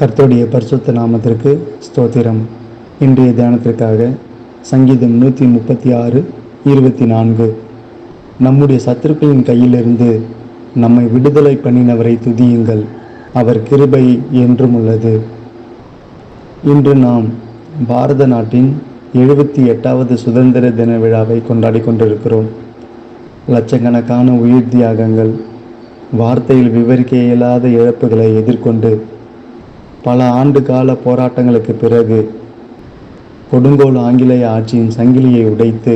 கர்த்தருடைய பரிசுத்த நாமத்திற்கு ஸ்தோத்திரம். இன்றைய தியானத்திற்காக சங்கீதம் நூற்றி முப்பத்தி ஆறு இருபத்தி நான்கு. நம்முடைய சத்துருக்களின் கையிலிருந்து நம்மை விடுதலை பண்ணினவரை துதியுங்கள். அவர் கிருபை என்றும் உள்ளது. இன்று நாம் பாரத நாட்டின் எழுபத்தி எட்டாவது சுதந்திர தின விழாவை கொண்டாடி கொண்டிருக்கிறோம். லட்சக்கணக்கான உயிர் தியாகங்கள் வார்த்தையில் விவரிக்க இயலாத இழப்புகளை எதிர்கொண்டு பல ஆண்டு கால போராட்டங்களுக்கு பிறகு கொடுங்கோல் ஆங்கிலேய ஆட்சியின் சங்கிலியை உடைத்து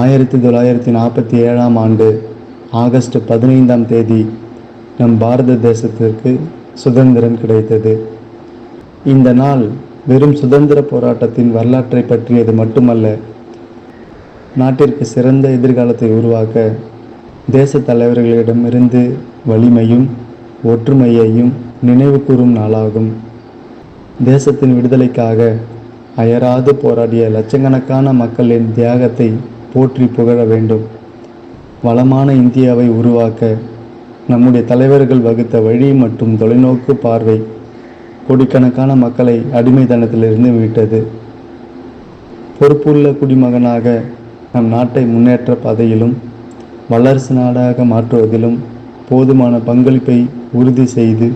ஆயிரத்தி தொள்ளாயிரத்தி நாற்பத்தி ஏழாம் ஆண்டு ஆகஸ்ட் பதினைந்தாம் தேதி நம் பாரத தேசத்திற்கு சுதந்திரம் கிடைத்தது. இந்த நாள் வெறும் சுதந்திர போராட்டத்தின் வரலாற்றை பற்றியது மட்டுமல்ல நாட்டிற்கு சிறந்த எதிர்காலத்தை உருவாக்க தேச தலைவர்களிடமிருந்து வலிமையும் ஒற்றுமையையும் நினைவு கூறும் நாளாகும். தேசத்தின் விடுதலைக்காக அயராது போராடிய லட்சக்கணக்கான மக்களின் தியாகத்தை போற்றி புகழ வேண்டும். வளமான இந்தியாவை உருவாக்க நம்முடைய தலைவர்கள் வகுத்த வழி மற்றும் தொலைநோக்கு பார்வை கோடிக்கணக்கான மக்களை அடிமைத்தனத்திலிருந்து மீட்டது. பொறுப்புள்ள குடிமகனாக நம் நாட்டை முன்னேற்ற பாதையிலும் வல்லரசு நாடாக மாற்றுவதிலும் போதுமான பங்களிப்பை உறுதி செய்து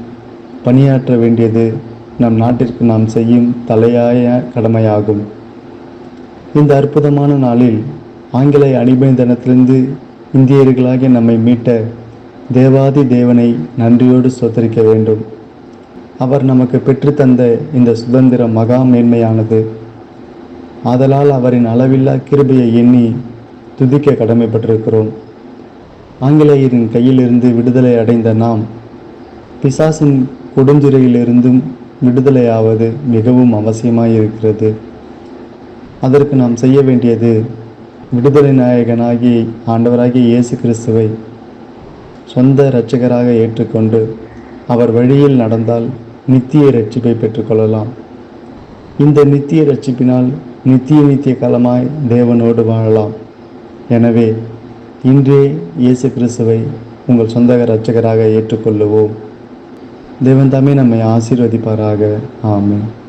பணியாற்ற வேண்டியது நம் நாட்டிற்கு நாம் செய்யும் தலையாய கடமையாகும். இந்த அற்புதமான நாளில் ஆங்கிலேய அடிமைதனத்திலிருந்து இந்தியர்களாகிய நம்மை மீட்ட தேவாதி தேவனை நன்றியோடு சொத்தரிக்க வேண்டும். அவர் நமக்கு பெற்றுத்தந்த இந்த சுதந்திரம் மகா மேன்மையானது. ஆதலால் அவரின் அளவில்லா கிருபையை எண்ணி துதிக்க கடமைப்பட்டிருக்கிறோம். ஆங்கிலேயரின் கையிலிருந்து விடுதலை அடைந்த நாம் பிசாசின் கொடுஞ்சிறையிலிருந்தும் விடுதலையாவது மிகவும் அவசியமாக இருக்கிறது அதற்கு நாம் செய்ய வேண்டியது விடுதலை நாயகனாகி ஆண்டவராகிய இயேசு கிறிஸ்துவை சொந்த இரட்சகராக ஏற்றுக்கொண்டு அவர் வழியில் நடந்தால் நித்திய ரட்சிப்பை பெற்றுக்கொள்ளலாம். இந்த நித்திய ரட்சிப்பினால் நித்திய நித்திய காலமாய் தேவனோடு வாழலாம். எனவே இன்றே இயேசு கிறிஸ்துவை உங்கள் சொந்த இரட்சகராக ஏற்றுக்கொள்ளுவோம். தேவன் தாமே நம்மை ஆசீர்வதிப்பாராக. ஆமென்.